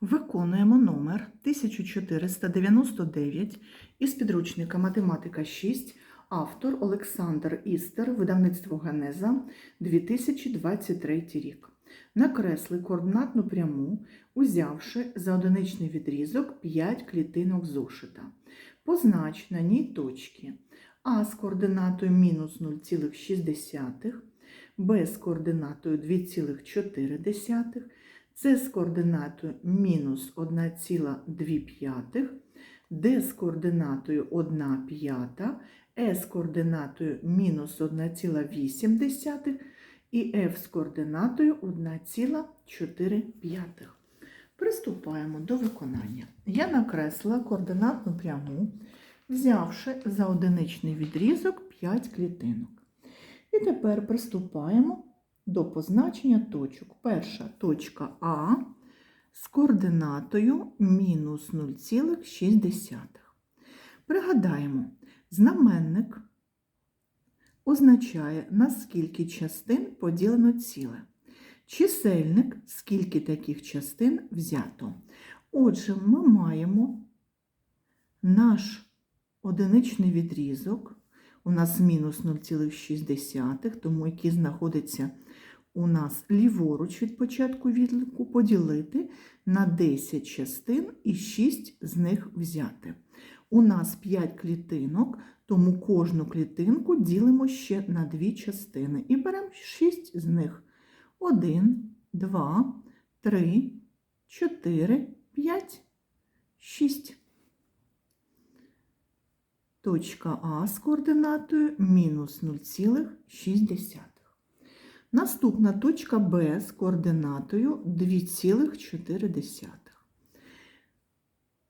Виконуємо номер 1499 із підручника Математика 6, автор Олександр Істер, видавництво Генеза, 2023 рік. Накресли координатну пряму, узявши за одиничний відрізок 5 клітинок зошита. Познач на ній точки А з координатою мінус 0,6, Б з координатою 2,4, С з координатою мінус 1,2, Д з координатою 1 п'ята, Е з координатою мінус 1,8 і F з координатою 1,4. Приступаємо до виконання. Я накреслила координатну пряму, взявши за одиничний відрізок 5 клітинок. І тепер приступаємо до позначення точок. Перша точка А з координатою мінус 0,6. Пригадаємо, знаменник означає, на скільки частин поділено ціле. Чисельник, скільки таких частин взято. Отже, ми маємо наш одиничний відрізок, у нас мінус 0,6, тому який знаходиться у нас ліворуч від початку відліку, поділити на 10 частин і 6 з них взяти. У нас 5 клітинок, тому кожну клітинку ділимо ще на 2 частини і беремо 6 з них. 1, 2, 3, 4, 5, 6. Точка А з координатою мінус 0,6. Наступна точка Б з координатою 2,4.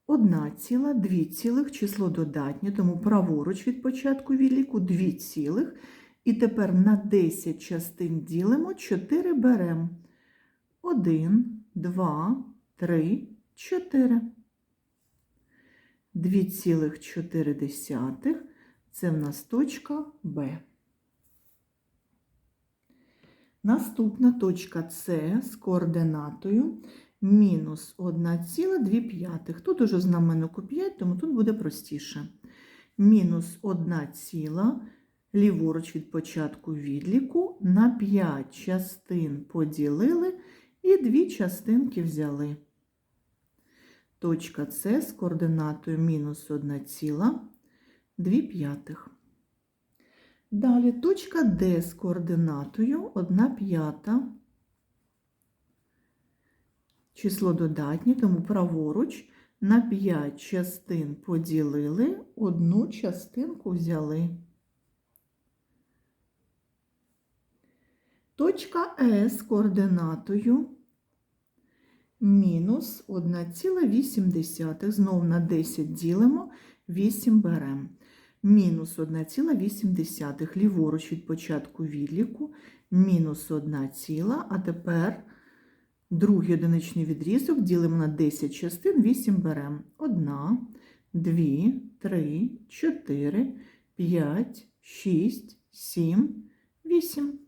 Одна ціла, дві цілих, число додатнє, тому праворуч від початку відліку 2 цілих. І тепер на 10 частин ділимо, 4 беремо. 1, 2, 3, 4. 2,4 це в нас точка Б. Наступна точка С з координатою мінус 1,2. Тут уже знаменнику 5, тому тут буде простіше. Мінус 1 ціла, ліворуч від початку відліку, на 5 частин поділили і 2 частинки взяли. Точка С з координатою мінус 1 ціла, 2 п'ятих. Далі точка Д з координатою 1 п'ята. Число додатнє, тому праворуч на 5 частин поділили, одну частинку взяли. Точка Е з координатою мінус 1,8. Знов на 10 ділимо, 8 беремо. Мінус 1,8 ліворуч від початку відліку, мінус 1 ціла, а тепер другий одиничний відрізок ділимо на 10 частин, 8 беремо. 1, 2, 3, 4, 5, 6, 7, 8.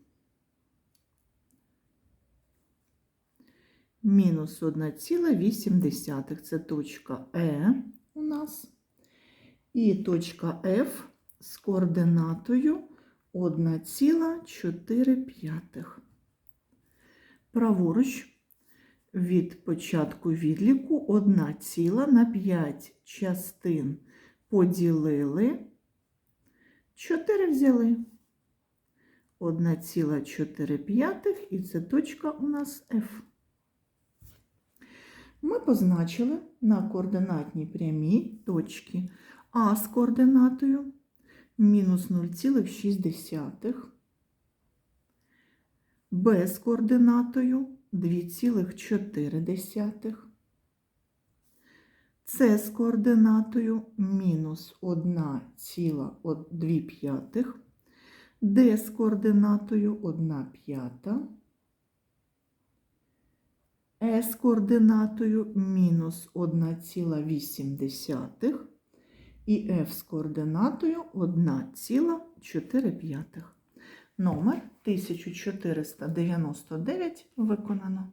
Мінус 1,8 це точка Е у нас. І точка F з координатою 1,4. Праворуч від початку відліку 1 ціла на 5 частин поділили, 4 взяли. 1,4 і це точка у нас F. Ми позначили на координатній прямій точки А з координатою? Мінус 0,6, Б з координатою? 2,4, С з координатою? Мінус 1,2, Д з координатою? 1 п'ята, Е з координатою? Мінус 1,8 і F з координатою 1,4. Номер 1499 виконано.